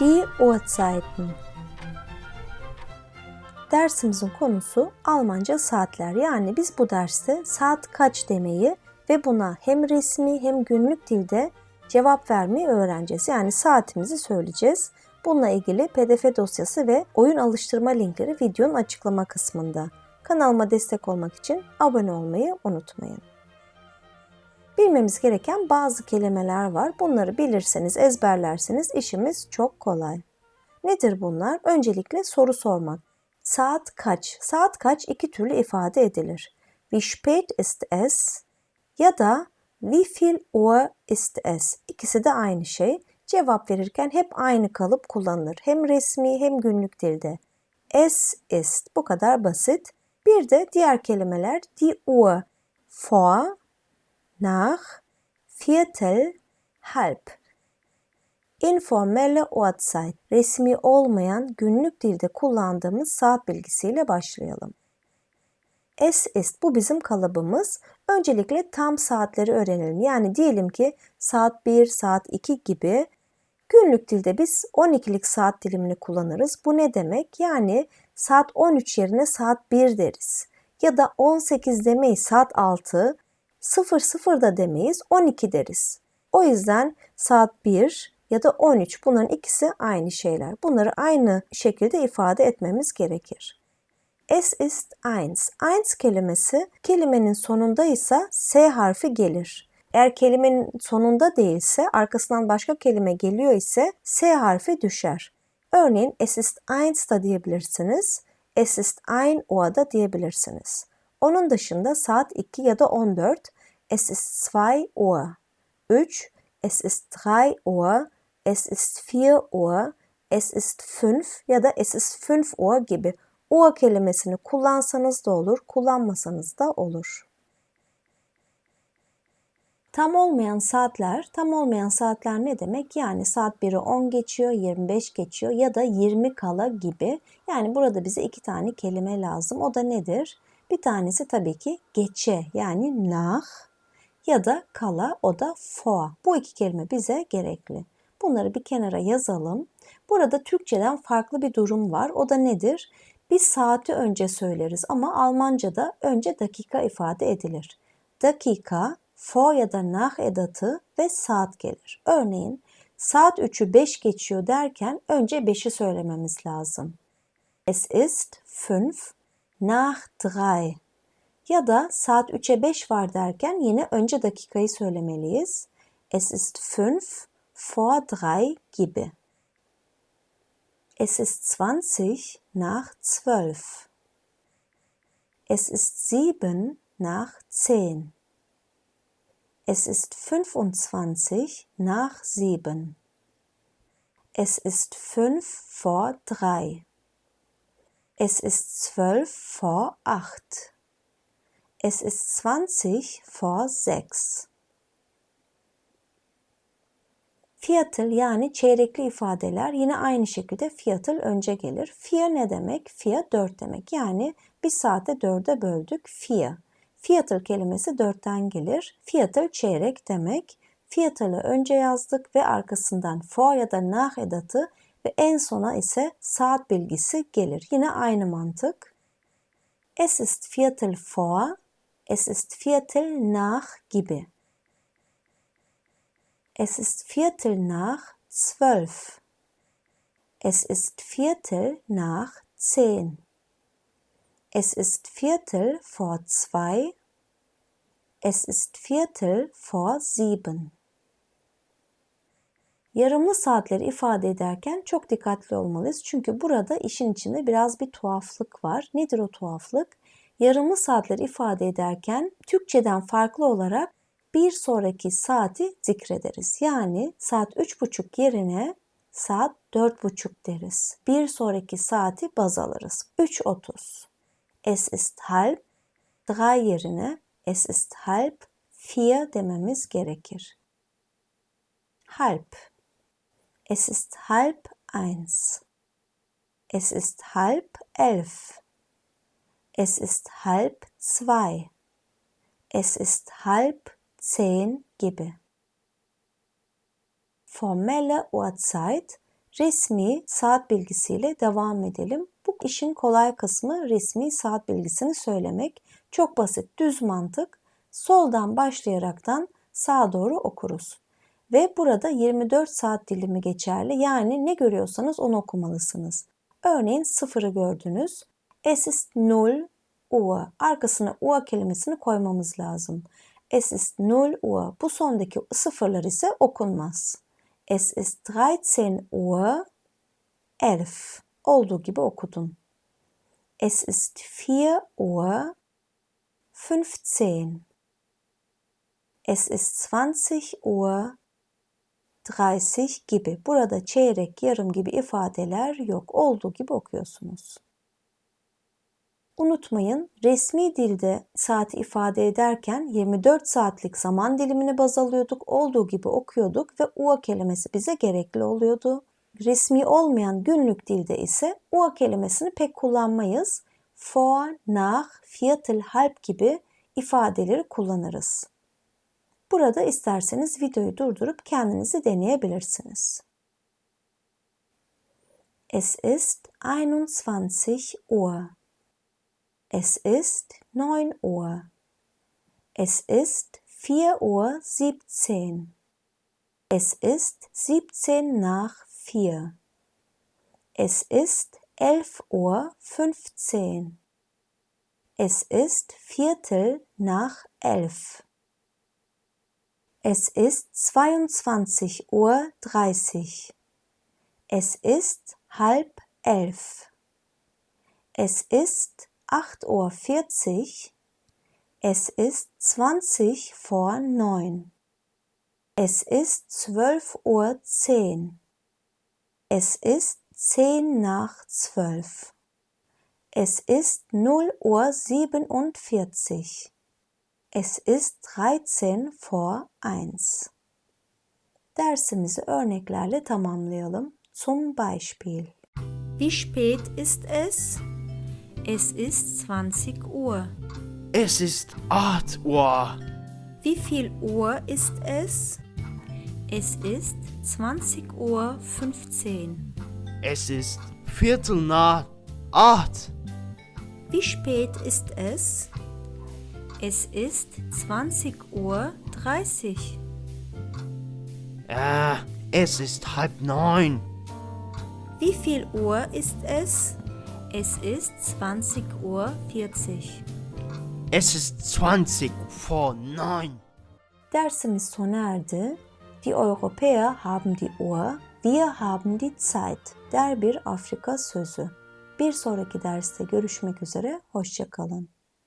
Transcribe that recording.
Die Uhrzeiten. Dersimizin konusu Almanca saatler. Yani biz bu derste saat kaç demeyi ve buna hem resmi hem günlük dilde cevap vermeyi öğreneceğiz. Yani saatimizi söyleyeceğiz. Bununla ilgili pdf dosyası ve oyun alıştırma linkleri videonun açıklama kısmında. Kanalıma destek olmak için abone olmayı unutmayın. Bilmemiz gereken bazı kelimeler var. Bunları bilirseniz, ezberlerseniz işimiz çok kolay. Nedir bunlar? Öncelikle soru sormak. Saat kaç? Saat kaç iki türlü ifade edilir. Wie spät ist es? Ya da wie viel Uhr ist es? İkisi de aynı şey. Cevap verirken hep aynı kalıp kullanılır. Hem resmi hem günlük dilde. Es ist. Bu kadar basit. Bir de diğer kelimeler die Uhr. Vor, nach, Viertel, halb. Informelle Uhrzeit, resmi olmayan günlük dilde kullandığımız saat bilgisiyle başlayalım. Es ist bu bizim kalıbımız. Öncelikle tam saatleri öğrenelim. Yani diyelim ki saat 1, saat 2 gibi günlük dilde biz 12'lik saat dilimini kullanırız. Bu ne demek? Yani saat 13 yerine saat 1 deriz. Ya da 18 demeyiz saat 6, 00 da demeyiz 12 deriz. O yüzden saat 1 ya da 13 bunların ikisi aynı şeyler. Bunları aynı şekilde ifade etmemiz gerekir. Es ist eins. Eins kelimesi kelimenin sonunda ise S harfi gelir. Eğer kelimenin sonunda değilse arkasından başka kelime geliyor ise S harfi düşer. Örneğin es ist eins da diyebilirsiniz. Es ist ein Uhr da diyebilirsiniz. Onun dışında saat 2 ya da 14 es ist 2 Uhr. 3 es ist 3 Uhr, es ist 4 Uhr, es ist 5 ya da es ist 5 Uhr gibi Uhr kelimesini kullansanız da olur, kullanmasanız da olur. Tam olmayan saatler, tam olmayan saatler ne demek? Yani saat 1'i 10 geçiyor, 25 geçiyor ya da 20 kala gibi. Yani burada bize iki tane kelime lazım. O da nedir? Bir tanesi tabii ki geçe yani nach ya da kala o da vor. Bu iki kelime bize gerekli. Bunları bir kenara yazalım. Burada Türkçeden farklı bir durum var. O da nedir? Biz saati önce söyleriz ama Almanca'da önce dakika ifade edilir. Dakika, vor ya da nach edatı ve saat gelir. Örneğin saat 3'ü 5 geçiyor derken önce 5'i söylememiz lazım. Es ist 5 nach 3. Ya da saat 3'e 5 var derken yine önce dakikayı söylemeliyiz. Es ist 5 vor 3 gibi. Es ist 20 nach 12. Es ist 7 nach 10. Es ist 25 nach 7. Es ist 5 vor 3. Es ist 12 vor 8. Es ist 20 vor 6. Fiyatıl yani çeyrekli ifadeler yine aynı şekilde fiyatıl önce gelir. Fiya ne demek? Fiya 4 demek. Yani bir saate 4'e böldük fiya. Fiyatıl kelimesi 4'ten gelir. Fiyatıl çeyrek demek. Fiyatılı önce yazdık ve arkasından for ya da nach edatı ve en sona ise saat bilgisi gelir. Yine aynı mantık. Es ist Viertel vor, es ist Viertel nach gibi. Es ist Viertel nach zwölf. Es ist Viertel nach zehn. Es ist Viertel vor zwei. Es ist Viertel vor sieben. Yarımlı saatleri ifade ederken çok dikkatli olmalıyız. Çünkü burada işin içinde biraz bir tuhaflık var. Nedir o tuhaflık? Yarımlı saatleri ifade ederken Türkçeden farklı olarak bir sonraki saati zikrederiz. Yani saat 3.30 yerine saat 4.30 deriz. Bir sonraki saati baz alırız. 3.30. Es ist halb. 3 yerine es ist halb 4 dememiz gerekir. Halb. Es ist halb eins. Es ist halb elf. Es ist halb zwei. Es ist halb zehn gibi. Formelle Uhrzeit resmi saat bilgisiyle devam edelim. Bu işin kolay kısmı resmi saat bilgisini söylemek. Çok basit, düz mantık. Soldan başlayaraktan sağa doğru okuruz. Ve burada 24 saat dilimi geçerli. Yani ne görüyorsanız onu okumalısınız. Örneğin sıfırı gördünüz. Es ist null Uhr. Arkasına Uhr kelimesini koymamız lazım. Es ist null Uhr. Bu sondaki sıfırlar ise okunmaz. Es ist 13 Uhr 11. Olduğu gibi okudum. Es ist 4 Uhr 15. Es ist 20 Uhr 30 gibi. Burada çeyrek, yarım gibi ifadeler yok. Olduğu gibi okuyorsunuz. Unutmayın resmi dilde saati ifade ederken 24 saatlik zaman dilimini baz alıyorduk. Olduğu gibi okuyorduk ve ua kelimesi bize gerekli oluyordu. Resmi olmayan günlük dilde ise ua kelimesini pek kullanmayız. Vor, nach, viertel, halb gibi ifadeleri kullanırız. Burada isterseniz videoyu durdurup kendinizi deneyebilirsiniz. Es ist 21 Uhr. Es ist 9 Uhr. Es ist 4 Uhr 17. Es ist 17 nach 4. Es ist 11 Uhr 15. Es ist Viertel nach 11. Es ist 22 Uhr 30. Es ist halb elf. Es ist 8 Uhr 40. Es ist 20 vor 9. Es ist 12 Uhr 10. Es ist 10 nach 12. Es ist 0 Uhr 47. Es ist 13 vor 1. Dersimizi örneklerle tamamlayalım. Zum Beispiel. Wie spät ist es? Es ist 20 Uhr. Es ist 8 Uhr. Wie viel Uhr ist es? Es ist 20 Uhr 15. Es ist Viertel nach 8. Wie spät ist es? Es ist 20 Uhr 30. Äh, es ist halb neun. Wie viel Uhr ist es? Es ist 20 Uhr 40. Es ist 20 vor neun. Dersimiz sona erdi. Die Europäer haben die Uhr, wir haben die Zeit der bir Afrika sözü. Bir sonraki derste görüşmek üzere, hoşçakalın.